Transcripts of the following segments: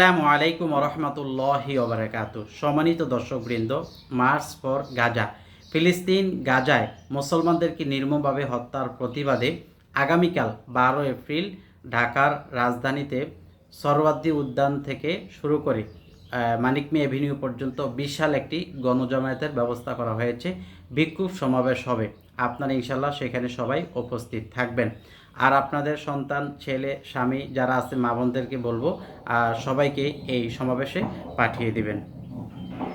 আসসালামু আলাইকুম রহমতুল্লাহি ওবরাকাত সম্মানিত দর্শকবৃন্দ মার্চ ফর গাজা। ফিলিস্তিন গাজায় মুসলমানদেরকে নির্মমভাবে হত্যার প্রতিবাদে আগামীকাল বারো এপ্রিল ঢাকার রাজধানীতে সরওয়ার্দী উদ্যান থেকে শুরু করে আহ, মানিক মি এভিনিউ পর্যন্ত বিশাল একটি গণজমায়েতের ব্যবস্থা করা হয়েছে। বিক্ষোভ সমাবেশ হবে। আপনারা ইনশাল্লাহ সেখানে সবাই উপস্থিত থাকবেন। আর আপনাদের সন্তান ছেলে স্বামী যারা আছে মা বোনদেরকে বলব আর সবাইকে এই সমাবেশে পাঠিয়ে দিবেন।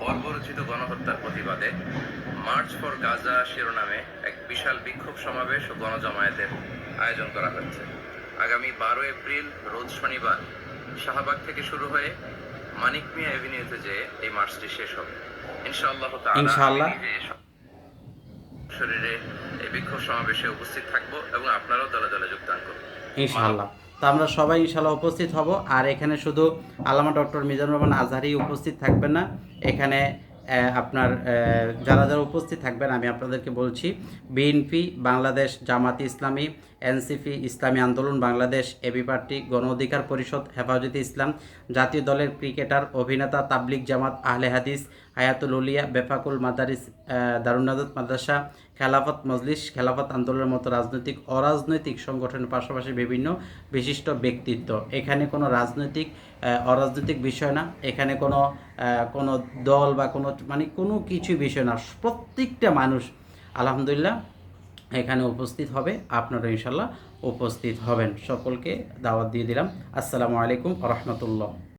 বর্বরচিত গণহত্যার প্রতিবাদে মার্চ ফর গাজা শিরোনামে এক বিশাল বিক্ষোভ সমাবেশ ও গণজমায়েতের আয়োজন করা হচ্ছে। আগামী বারো এপ্রিল রোজ শনিবার শাহবাগ থেকে শুরু হয়ে মানিক মিয়া এভিনিউতে যে এই মার্চটি শেষ হবে। ইনশাআল্লাহ ইনশাআল্লাহ। শরীরে এই বিক্ষোভ সমাবেশে উপস্থিত থাকব এবং আপনারাও দলে দলে যোগদান ইনশাআল্লাহ। আমরা সবাই ইনশাআল্লাহ উপস্থিত হব। আর এখানে শুধু আলামা ডক্টর মিজানুর রহমান আজহারি উপস্থিত থাকবেন না। এখানে আপনার যারা যারা উপস্থিত থাকবেন, আমি আপনাদেরকে বলছি, বিএনপি, বাংলাদেশ জামাত ইসলামী এনসিপি, ইসলামী আন্দোলন, বাংলাদেশ, এবি পার্টি, গণ অধিকার পরিষদ, হেফাজতে ইসলাম, জাতীয় দলের ক্রিকেটার, অভিনেতা তাবলিক জামাত, আহলে হাদিস, হায়াতুল উলিয়া, বেফাকুল মাদারিস দারুনাদত মাদ্রাসা, খেলাফত মজলিস, খেলাফত আন্দোলনের মতো রাজনৈতিক, অরাজনৈতিক সংগঠনের পাশাপাশি বিভিন্ন বিশিষ্ট ব্যক্তিত্ব। এখানে কোনো রাজনৈতিক অরাজনৈতিক বিষয় না। এখানে কোনো কোনো দল বা কোনো মানে কোনো কিছু বিষয় না। প্রত্যেকটা মানুষ, আলহামদুলিল্লাহ এখানে উপস্থিত হবে আপনারা ইনশাল্লাহ উপস্থিত হবেন। সকলকে দাওয়াত দিয়ে দিলাম। আসসালামু আলাইকুম রহমতুল্লাহ।